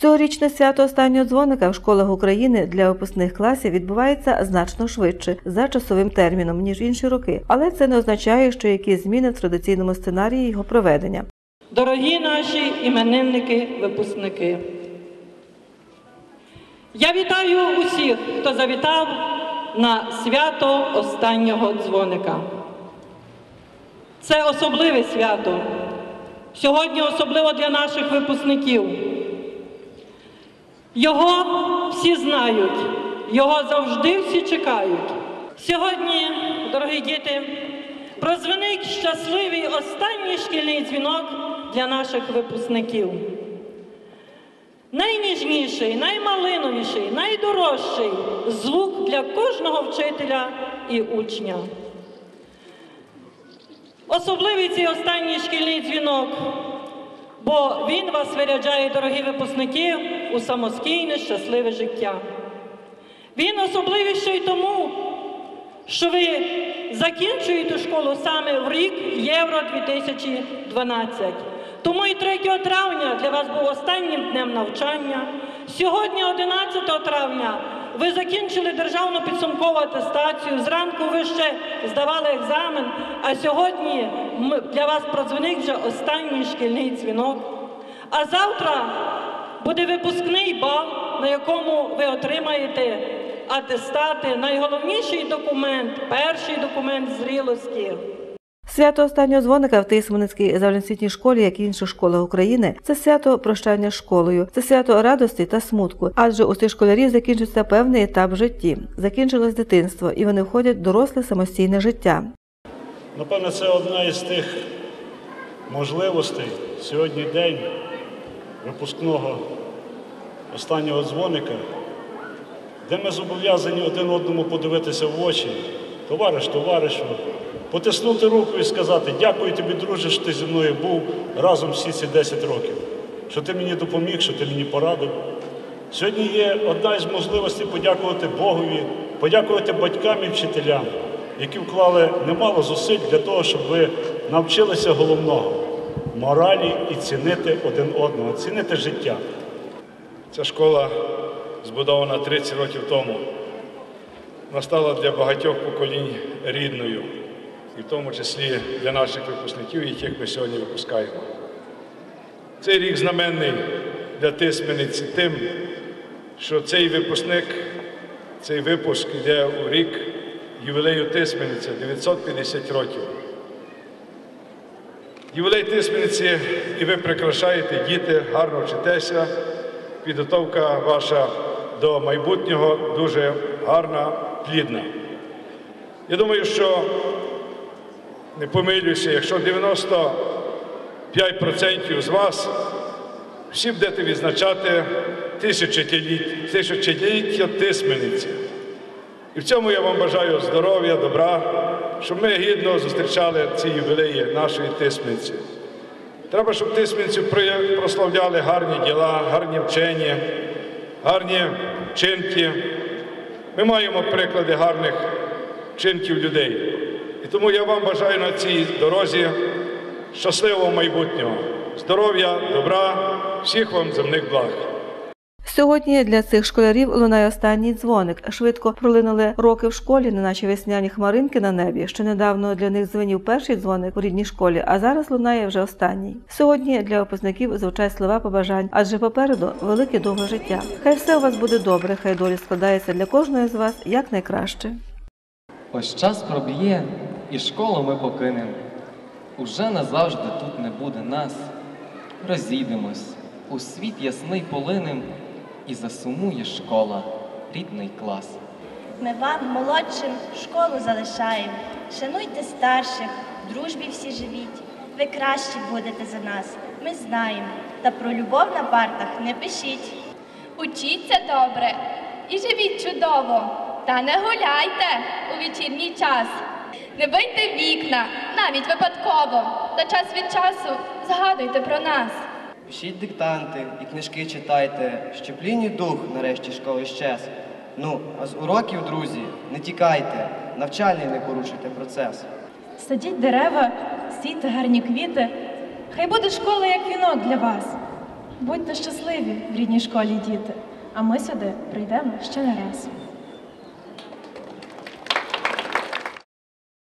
Цьогорічне свято останнього дзвоника в школах України для випускних класів відбувається значно швидше за часовим терміном ніж інші роки, але це не означає, що якісь зміни в традиційному сценарії його проведення. Дорогі наші іменинники, випускники. Я вітаю усіх, хто завітав на свято останнього дзвоника. Це особливе свято. Сьогодні особливо для наших випускників. Його всі знають, його завжди всі чекають. Сьогодні, дорогі діти, прозвенить щасливий останній шкільний дзвінок для наших випускників. Найніжніший, наймалиновіший, найдорожчий звук для кожного вчителя і учня. Особливий цей останній шкільний дзвінок, бо він вас виряджає, дорогі випускники, у самостійне щасливе життя. Він особливий ще й тому, що ви закінчуєте школу саме в рік Євро 2012. Тому і 3 травня для вас був останнім днем навчання. Сьогодні, 11 травня, ви закінчили державну підсумкову атестацію. Зранку ви ще здавали екзамен, а сьогодні для вас продзвонив вже останній шкільний дзвінок. А завтра буде випускний бал, на якому ви отримаєте атестати, найголовніший документ, перший документ зрілості. Свято останнього дзвоника в Тисменницькій загальноосвітній школі, як і інших школах України, це свято прощання з школою, це свято радості та смутку. Адже у цих школярів закінчується певний етап в житті, закінчилось дитинство, і вони входять в доросле самостійне життя. Напевно, це одна із тих можливостей сьогодні день випускного останнього дзвоника, де ми зобов'язані один одному подивитися в очі, товариш товаришу, потиснути руку і сказати дякую тобі, друже, що ти зі мною був разом всі ці 10 років, що ти мені допоміг, що ти мені порадив. Сьогодні є одна із можливостей подякувати Богові, подякувати батькам і вчителям, які вклали немало зусиль для того, щоб ви навчилися головного моралі і цінити один одного, цінити життя. Ця школа збудована 30 років тому. Вона стала для багатьох поколінь рідною, і в тому числі для наших випускників, яких ми сьогодні випускаємо. Цей рік знаменний для Тисмениці тим, що цей випускник, цей випуск йде у рік ювілею Тисмениці 950 років. Ювілей Тисмениці, і ви прикрашаєте діти, гарно вчитеся. Підготовка ваша до майбутнього дуже гарна, плідна. Я думаю, що не помилюся, якщо 95% з вас всі будете відзначати тисячоліття, тисмениці. І в цьому я вам бажаю здоров'я, добра, щоб ми гідно зустрічали ці ювілеї нашої тисмениці. Треба, щоб тисменців прославляли гарні діла, гарні вчення, гарні вчинки. Ми маємо приклади гарних вчинків людей. І тому я вам бажаю на цій дорозі щасливого майбутнього, здоров'я, добра, всіх вам земних благ. Сьогодні для цих школярів лунає останній дзвоник. Швидко пролинули роки в школі, неначе весняні хмаринки на небі. Ще недавно для них дзвонів перший дзвоник у рідній школі, а зараз лунає вже останній. Сьогодні для випускників звучать слова побажань, адже попереду велике довге життя. Хай все у вас буде добре, хай долі складається для кожного з вас якнайкраще. Ось час проб'є, і школу ми покинем. Уже назавжди тут не буде нас. Розійдемось, у світ ясний полинем, і засумує школа, рідний клас. Ми вам, молодшим, школу залишаємо. Шануйте старших, в дружбі всі живіть. Ви кращі будете за нас, ми знаємо. Та про любов на партах не пишіть. Учіться добре і живіть чудово, та не гуляйте у вечірній час. Не бийте вікна, навіть випадково, та час від часу згадуйте про нас. Пишіть диктанти і книжки читайте, щоб ліній дух нарешті школи щез. Ну, а з уроків, друзі, не тікайте, навчальний не порушуйте процес. Садіть дерева, сійте гарні квіти. Хай буде школа як вінок для вас. Будьте щасливі в рідній школі, діти, а ми сюди прийдемо ще не раз.